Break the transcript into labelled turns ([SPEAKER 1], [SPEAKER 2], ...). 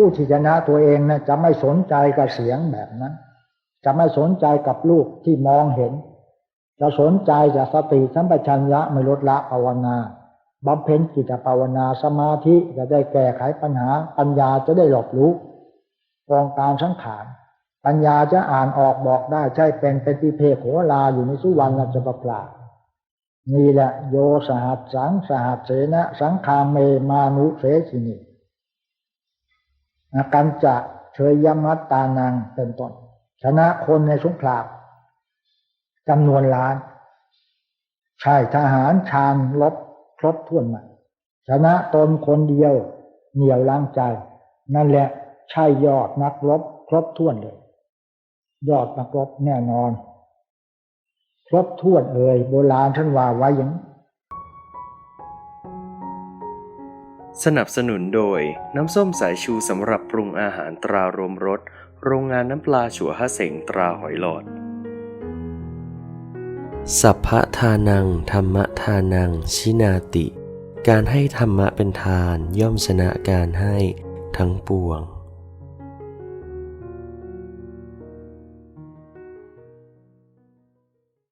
[SPEAKER 1] ผู้ที่ชนะตัวเองนะจะไม่สนใจกับเสียงแบบนั้น จะไม่สนใจกับลูกที่มองเห็น จะสนใจจากสติสัมปชัญญะไม่ลดละภาวนาบำเพ็ญจิตภาวนาสมาธิจะได้แก้ไขปัญหา ปัญญาจะได้หลบรู้กองการสังขารปัญญาจะอ่านออกบอกได้ใช่เป็นเป็นปีเพกโหราอยู่ในสุวรรณจะประปรานี่แหละโยสหัสสังสหัสเสนะสังคามเมมานุเสสินี นะกันจะเชยยมัตตานังเป็นต้นชนะคนในสงครามจำนวนล้าน ใช่ทหารชาญลบครบถ้วนมาชนะตนคนเดียวเหนียวล้างใจ นั่นแหละใช่ยอดนักรบครบถ้วนเลย ยอดนักรบแน่นอน ครบถ้วนเลยโบราณท่านว่าไว้อย่าง
[SPEAKER 2] สนับสนุนโดย น้ำส้มสายชูสำหรับปรุงอาหารตรารมรส โรงงานน้ำปลาฉัวฮะเสงตราหอยหลอด สัพพะทานัง ธรรมทานัง ชินาติ การให้ธรรมะเป็นทานย่อมชนะการให้ทั้งปวง